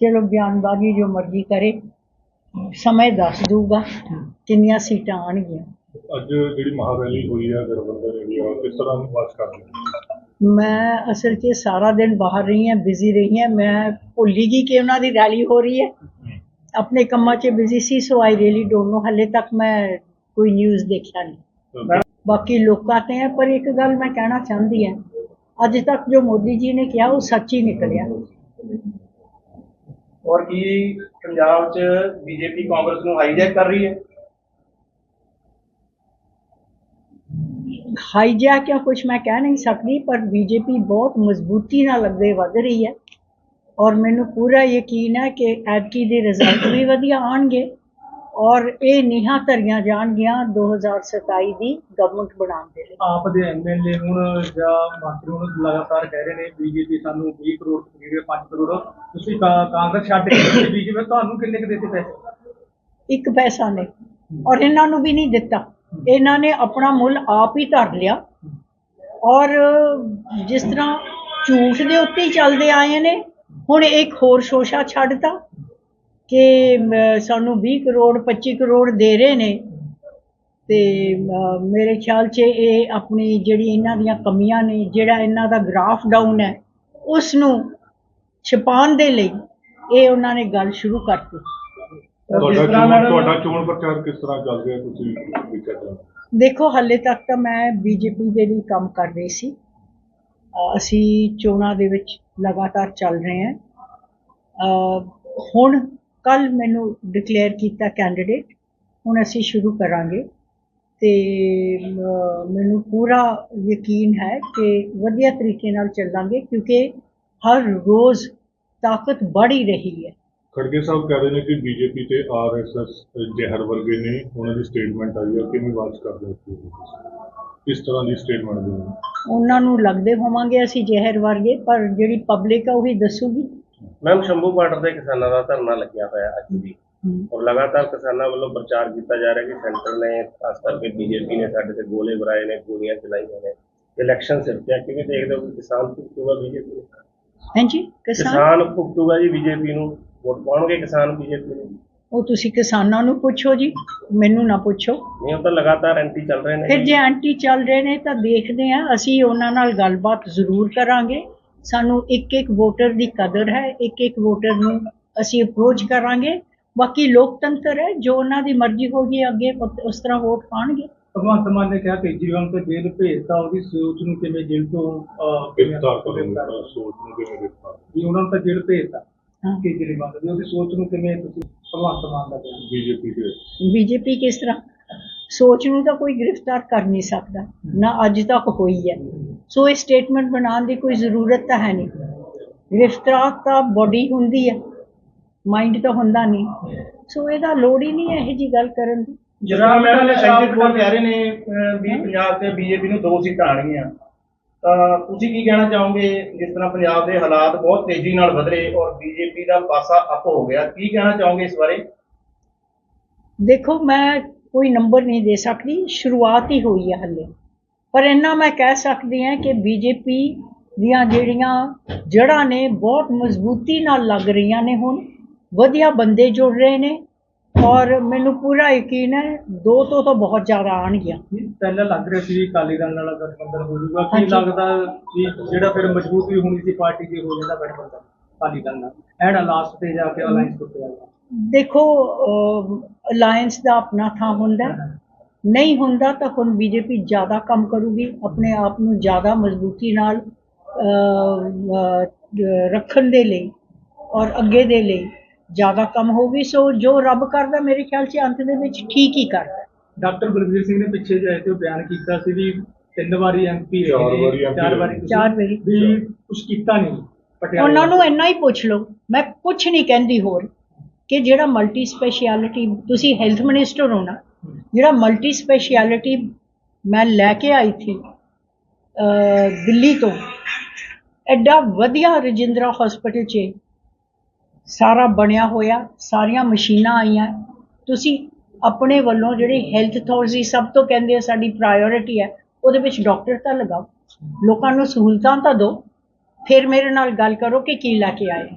ਚਲੋ ਬਿਆਨਬਾਜ਼ੀ ਜੋ ਮਰਜ਼ੀ ਕਰੇ ਸਮੇਂ ਦੱਸ ਦੂਗਾ ਕਿੰਨੀਆਂ ਸੀਟਾਂ ਆਣਗੀਆਂ ਅੱਜ ਜਿਹੜੀ ਮਹਾਰੈਲੀ ਹੋਈ ਹੈ ਗਰਵੰਦਰ ਏਰੀਆ ਕਿਸ ਤਰ੍ਹਾਂ ਵਾਚ ਕਰਦੇ ਮੈਂ ਅਸਲ 'ਚ ਸਾਰਾ ਦਿਨ ਬਾਹਰ ਰਹੀ ਹਾਂ ਬਿਜ਼ੀ ਰਹੀ ਹਾਂ ਮੈਂ ਭੁੱਲ ਗਈ ਕਿ ਉਹਨਾਂ ਦੀ ਰੈਲੀ ਹੋ ਰਹੀ ਹੈ। ਆਪਣੇ ਕੰਮਾਂ 'ਚ busy C so I really don't know ਹਲੇ ਤੱਕ ਮੈਂ ਕੋਈ ਨਿਊਜ਼ ਦੇਖਿਆ ਨਹੀਂ। ਬਾਕੀ ਲੋਕਾਂ ਤੇ ਹੈ ਪਰ ਇੱਕ ਗੱਲ ਮੈਂ ਕਹਿਣਾ ਚਾਹੁੰਦੀ ਹਾਂ ਅੱਜ ਤੱਕ ਜੋ ਮੋਦੀ ਜੀ ਨੇ ਕਿਹਾ ਉਹ ਸੱਚ ਹੀ ਨਿਕਲਿਆ। ਔਰ ਕੀ ਪੰਜਾਬ 'ਚ ਬੀਜੇਪੀ ਕਾਂਗਰਸ ਨੂੰ ਹਾਈਜੈਕ ਕਰ ਰਹੀ ਹੈ? ਹਾਈਜੈਕ ਜਾਂ ਕੁਝ ਮੈਂ ਕਹਿ ਨਹੀਂ ਸਕਦੀ, ਪਰ ਬੀਜੇਪੀ ਬਹੁਤ ਮਜ਼ਬੂਤੀ ਨਾਲ ਅੱਗੇ ਵਧ ਰਹੀ ਹੈ। ਔਰ ਮੈਨੂੰ ਪੂਰਾ ਯਕੀਨ ਹੈ ਕਿ ਐਤਕੀ ਦੇ ਰਿਜ਼ਲਟ ਵੀ ਵਧੀਆ ਆਉਣਗੇ। ਔਰ ਇਹ ਨੀਹਾਂ ਧਰੀਆਂ ਜਾਣਗੀਆਂ 2027 ਦੀ ਗਵਰਨਮੈਂਟ ਬਣਾਉਣ ਦੇ ਲਈ। ਆਪ ਦੇ ਐਮਐਲਏ ਹੁਣ ਜਾਂ ਮੰਤਰੀ ਹੁਣ ਲਗਾਤਾਰ ਕਹਿ ਰਹੇ ਨੇ ਬੀਜੇਪੀ ਸਾਨੂੰ 20 ਕਰੋੜ ਹੈ 5 ਕਰੋੜ। ਤੁਸੀਂ ਕਾਂਗਰਸ ਛੱਡ ਕੇ ਬੀਜੇਪੀ ਤੁਹਾਨੂੰ ਕਿੰਨੇ ਕੁ ਦਿੱਤੇ ਪੈਸੇ? ਇੱਕ ਪੈਸਾ ਨਹੀਂ। ਔਰ ਇਹਨਾਂ ਨੂੰ ਵੀ ਨਹੀਂ ਦਿੱਤਾ। ਇਹਨਾਂ ਨੇ ਆਪਣਾ ਮੁੱਲ ਆਪ ਹੀ ਧਰ ਲਿਆ। ਔਰ ਜਿਸ ਤਰ੍ਹਾਂ ਝੂਠ ਦੇ ਉੱਤੇ ਹੀ ਚੱਲਦੇ ਆਏ ਨੇ ਹੁਣ ਇੱਕ ਹੋਰ ਸ਼ੋਸ਼ਾ ਛੱਡਤਾ। ਕਿ ਸਾਨੂੰ 20 ਕਰੋੜ 25 ਕਰੋੜ ਦੇ ਰਹੇ ਨੇ। ਤੇ ਮੇਰੇ ਖਿਆਲ 'ਚ ਇਹ ਆਪਣੀ ਜਿਹੜੀ ਇਹਨਾਂ ਦੀਆਂ ਕਮੀਆਂ ਨੇ ਜਿਹੜਾ ਇਹਨਾਂ ਦਾ ਗ੍ਰਾਫ ਡਾਊਨ ਹੈ ਉਸ ਨੂੰ ਛਿਪਾਉਣ ਦੇ ਲਈ ਇਹ ਉਹਨਾਂ ਨੇ ਗੱਲ ਸ਼ੁਰੂ ਕਰਤੀ। ਤੁਹਾਡਾ ਚੋਣ ਪ੍ਰਚਾਰ ਕਿਸ ਤਰ੍ਹਾਂ ਚੱਲ ਰਿਹਾ ਤੁਸੀਂ ਦੇਖੋ ਹਾਲੇ ਤੱਕ ਤਾਂ ਮੈਂ ਬੀਜੇਪੀ ਦੇ ਲਈ ਕੰਮ ਕਰ ਰਹੀ ਸੀ। ਅਸੀਂ ਚੋਣਾਂ ਦੇ ਵਿੱਚ ਲਗਾਤਾਰ ਚੱਲ ਰਹੇ ਹਾਂ। ਹੁਣ ਕੱਲ ਮੈਨੂੰ ਡਿਕਲੇਅਰ ਕੀਤਾ ਕੈਂਡੀਡੇਟ ਹੁਣ ਅਸੀਂ ਸ਼ੁਰੂ ਕਰਾਂਗੇ। ਤੇ ਮੈਨੂੰ ਪੂਰਾ ਯਕੀਨ ਹੈ ਕਿ ਵਧੀਆ ਤਰੀਕੇ ਨਾਲ ਚੱਲਾਂਗੇ ਕਿਉਂਕਿ ਹਰ ਰੋਜ਼ ਤਾਕਤ ਹੀ ਰਹੀ ਹੈ। ਖੜਗੇ ਸਾਹਿਬ ਕਹਿ ਰਹੇ ਨੇ ਕਿ ਬੀਜੇਪੀ ਤੇ ਆਰਐਸਐਸ ਜ਼ਹਿਰ ਵਰਗੇ ਨੇ। ਉਹਨਾਂ ਦੀ ਸਟੇਟਮੈਂਟ ਆਈ ਹੈ ਕਿਵੇਂ ਵਾਚ ਕਰਦੇ ਹੋ? ਇਸ ਤਰ੍ਹਾਂ ਦੀ ਸਟੇਟਮੈਂਟ ਦੇ ਉਹਨਾਂ ਨੂੰ ਲੱਗਦੇ ਹੋਵਾਂਗੇ ਅਸੀਂ ਜ਼ਹਿਰ ਵਰਗੇ ਪਰ ਜਿਹੜੀ ਪਬਲਿਕ ਆ ਉਹੀ ਦੱਸੂਗੀ। ਮੈਮ ਸ਼ੰਭੂ ਬਾਰਡਰ ਤੇ ਕਿਸਾਨਾਂ ਦਾ ਧਰਨਾ ਲੱਗਿਆ ਹੋਇਆ ਅੱਜ ਵੀ। ਔਰ ਲਗਾਤਾਰ ਕਿਸਾਨਾਂ ਵੱਲੋਂ ਪ੍ਰਚਾਰ ਕੀਤਾ ਜਾ ਰਿਹਾ ਕਿ ਸੈਂਟਰ ਨੇ ਖਾਸ ਕਰਕੇ ਬੀਜੇਪੀ ਨੇ ਸਾਡੇ ਤੇ ਗੋਲੇ ਵਰਾਏ ਨੇ ਗੋਲੀਆਂ ਚਲਾਈਆਂ ਨੇ ਇਲੈਕਸ਼ਨ ਸਿਰ ਤੇ ਕਿਵੇਂ ਦੇਖਦੇ ਹੋ ਕਿ ਕਿਸਾਨ ਭੁਗਤੂਗਾ ਬੀਜੇਪੀ ਨੂੰ? ਹਾਂਜੀ ਕਿਸਾਨ? ਕਿਸਾਨ ਭੁਗਤੂਗਾ ਜੀ ਬੀਜੇਪੀ ਨੂੰ? ਵੋਟ ਪਾਉਣਗੇ ਕਿਸਾਨ ਬੀਜੇਪੀ ਨੂੰ? ਉਹ ਤੁਸੀਂ ਕਿਸਾਨਾਂ ਨੂੰ ਪੁੱਛੋ ਜੀ ਮੈਨੂੰ ਨਾ ਪੁੱਛੋ। ਨਹੀਂ ਉਹ ਤਾਂ ਲਗਾਤਾਰ ਐਂਟੀ ਚੱਲ ਰਹੇ ਨੇ। ਫਿਰ ਜੇ ਐਂਟੀ ਚੱਲ ਰਹੇ ਨੇ ਤਾਂ ਦੇਖਦੇ ਆ ਅਸੀਂ ਉਹਨਾਂ ਨਾਲ ਗੱਲਬਾਤ ਜ਼ਰੂਰ ਕਰਾਂਗੇ। ਸਾਨੂੰ ਇੱਕ ਇੱਕ ਵੋਟਰ ਦੀ ਕਦਰ ਹੈ ਇੱਕ ਇੱਕ ਵੋਟਰ ਨੂੰ ਅਸੀਂ ਅਪਰੋਚ ਕਰਾਂਗੇ। ਬਾਕੀ ਲੋਕਤੰਤਰ ਹੈ ਜੋ ਉਹਨਾਂ ਦੀ ਮਰਜ਼ੀ ਹੋਗੀ ਅੱਗੇ ਉਸ ਤਰ੍ਹਾਂ ਵੋਟ ਪਾਣਗੇ। ਭਗਵੰਤ ਮਾਨ ਨੇ ਕਿਹਾ ਕੇਜਰੀਵਾਲ ਨੂੰ ਤੇ ਜੇਲ੍ਹ ਭੇਜਤਾ ਉਹਦੀ ਸੋਚ ਨੂੰ ਕਿਵੇਂ ਜੇਲ੍ਹ ਤੋਂ ਗ੍ਰਿਫਤਾਰ ਗ੍ਰਿਫਤਾਰ ਕਰੋ ਸੋਚ ਨੂੰ ਕਿਵੇਂ ਗ੍ਰਿਫਤਾਰ ਵੀ ਉਹਨਾਂ ਨੂੰ ਤਾਂ ਜੇਲ੍ਹ ਭੇਜਤਾ ਹਾਂ। ਕੇਜਰੀਵਾਲ ਦੀ ਉਹਦੀ ਸੋਚ ਨੂੰ ਕਿਵੇਂ ਤੁਸੀਂ ਭਗਵੰਤ ਮਾਨ ਦਾ ਬਿਆਨ ਬੀਜੇਪੀ ਦੇ। ਬੀਜੇਪੀ ਕਿਸ ਤਰ੍ਹਾਂ? ਸੋਚ ਨੂੰ ਤਾਂ ਕੋਈ ਗ੍ਰਿਫਤਾਰ ਕਰ ਨਹੀਂ ਸਕਦਾ। ਨਾ ਅੱਜ ਤੱਕ ਹੋਈ ਹੈ। ਸੋ ਇਹ ਸਟੇਟਮੈਂਟ ਬਣਾਉਣ ਦੀ ਕੋਈ ਜ਼ਰੂਰਤ ਤਾਂ ਹੈ ਨਹੀਂ। ਗ੍ਰਿਫਤਾਰ ਤਾਂ ਬੋਡੀ ਹੁੰਦੀ ਹੈ ਮਾਈਂਡ ਤਾਂ ਹੁੰਦਾ ਨਹੀਂ। ਸੋ ਇਹਦਾ ਲੋੜ ਹੀ ਨਹੀਂ ਹੈ ਇਹ ਜੀ ਗੱਲ ਕਰਨ ਦੀ। ਜਿਹੜਾ ਮੈਡਮ ਸੰਜੀਤ ਕੌਰ ਕਹਿ ਰਹੇ ਨੇ ਵੀ ਪੰਜਾਬ 'ਚ ਬੀਜੇਪੀ ਨੂੰ ਦੋ ਸੀਟਾਂ ਆਣਗੀਆਂ ਤਾਂ ਤੁਸੀਂ ਕੀ ਕਹਿਣਾ ਚਾਹੋਗੇ ਜਿਸ ਤਰ੍ਹਾਂ ਪੰਜਾਬ ਦੇ ਹਾਲਾਤ ਬਹੁਤ ਤੇਜ਼ੀ ਨਾਲ ਬਦਲ ਰਹੇ ਔਰ ਬੀਜੇਪੀ ਦਾ ਪਾਸਾ ਅਪ ਹੋ ਗਿਆ ਕੀ ਕਹਿਣਾ ਚਾਹੋਗੇ ਇਸ ਬਾਰੇ? ਦੇਖੋ ਮੈਂ ਕੋਈ ਨੰਬਰ ਨਹੀਂ ਦੇ ਸਕਦੀ ਸ਼ੁਰੂਆਤ ਹੀ ਹੋਈ ਹੈ ਹੱਲੇ। ਪਰ ਇੰਨਾ ਮੈਂ ਕਹਿ ਸਕਦੀ ਹਾਂ ਕਿ ਬੀਜੇਪੀ ਦੀਆਂ ਜਿਹੜੀਆਂ ਜੜ੍ਹਾਂ ਨੇ ਬਹੁਤ ਮਜ਼ਬੂਤੀ ਨਾਲ ਲੱਗ ਰਹੀਆਂ ਨੇ ਹੁਣ ਵਧੀਆ ਬੰਦੇ ਜੁੜ ਰਹੇ ਨੇ ਔਰ ਮੈਨੂੰ ਪੂਰਾ ਯਕੀਨ ਹੈ ਦੋ ਤੋਂ ਤਾਂ ਬਹੁਤ ਜ਼ਿਆਦਾ ਆਣਗੀਆਂ ਪਹਿਲਾਂ ਲੱਗ ਰਿਹਾ ਸੀ ਵੀ ਅਕਾਲੀ ਦਲ ਨਾਲ ਗਠਬੰਧਨ ਹੋ ਜਾਊਗਾ ਕੀ। ਲੱਗਦਾ ਵੀ ਜਿਹੜਾ ਫਿਰ ਮਜ਼ਬੂਤ ਵੀ ਹੋਣੀ ਸੀ ਪਾਰਟੀ ਦੀ ਹੋ ਜਾਂਦਾ ਗਠਬੰਧਨ ਅਕਾਲੀ ਦਲ ਨਾਲ। ਐਡਾ ਲਾਸਟ ਤੇ ਜਾ ਕੇ ਅਲਾਈਅੰਸ ਟੁੱਟਿਆ ਗਿਆ ਦੇਖੋ ਅਲਾਈਅੰਸ ਦਾ ਆਪਣਾ ਥਾਂ ਹੁੰਦਾ। ਨਹੀਂ ਹੁੰਦਾ ਤਾਂ ਹੁਣ ਬੀਜੇਪੀ ਜ਼ਿਆਦਾ ਕੰਮ ਕਰੂਗੀ ਆਪਣੇ ਆਪ ਨੂੰ ਜ਼ਿਆਦਾ ਮਜ਼ਬੂਤੀ ਨਾਲ ਰੱਖਣ ਦੇ ਲਈ ਔਰ ਅੱਗੇ ਦੇ ਲਈ ਜ਼ਿਆਦਾ ਕੰਮ ਹੋਊਗੀ। ਸੋ ਜੋ ਰੱਬ ਕਰਦਾ ਮੇਰੇ ਖਿਆਲ 'ਚ ਅੰਤ ਦੇ ਵਿੱਚ ਠੀਕ ਹੀ ਕਰਦਾ। ਡਾਕਟਰ ਬਲਵੀਰ ਸਿੰਘ ਨੇ ਪਿੱਛੇ ਜਿਹੇ ਤੇ ਉਹ ਬਿਆਨ ਕੀਤਾ ਸੀ ਵੀ ਤਿੰਨ ਵਾਰੀ ਐਮਪੀ ਚਾਰ ਵਾਰੀ MP ਚਾਰ ਵਾਰੀ ਚਾਰ ਵਾਰੀ। ਵੀ ਕੁਝ ਕੀਤਾ ਨਹੀਂ ਪਟਿਆਲੇ ਉਹਨਾਂ ਨੂੰ ਇੰਨਾ ਹੀ ਪੁੱਛ ਲਓ ਮੈਂ ਕੁਝ ਨਹੀਂ ਕਹਿੰਦੀ ਹੋਰ ਕਿ ਜਿਹੜਾ ਮਲਟੀ ਸਪੈਸ਼ਲਿਟੀ ਤੁਸੀਂ ਹੈਲਥ ਮਿਨਿਸਟਰ ਹੋ ਨਾ ਜਿਹੜਾ ਮਲਟੀ ਸਪੈਸ਼ਲਿਟੀ ਮੈਂ ਲੈ ਕੇ ਆਈ ਥੀ ਦਿੱਲੀ ਤੋਂ, ਐਡਾ ਵਧੀਆ ਰਜਿੰਦਰਾ ਹਸਪੀਟਲ 'ਚ ਸਾਰਾ ਬਣਿਆ ਹੋਇਆ, ਸਾਰੀਆਂ ਮਸ਼ੀਨਾਂ ਆਈਆਂ। ਤੁਸੀਂ ਆਪਣੇ ਵੱਲੋਂ ਜਿਹੜੀ ਹੈਲਥ ਅਥਾਰਟੀ ਸਭ ਤੋਂ ਕਹਿੰਦੇ ਆ ਸਾਡੀ ਪ੍ਰਾਇੋਰਟੀ ਹੈ, ਉਹਦੇ ਵਿੱਚ ਡਾਕਟਰ ਤਾਂ ਲਗਾਓ, ਲੋਕਾਂ ਨੂੰ ਸਹੂਲਤਾਂ ਤਾਂ ਦਿਓ, ਫਿਰ ਮੇਰੇ ਨਾਲ ਗੱਲ ਕਰੋ ਕਿ ਕੀ ਲੈ ਕੇ ਆਏ।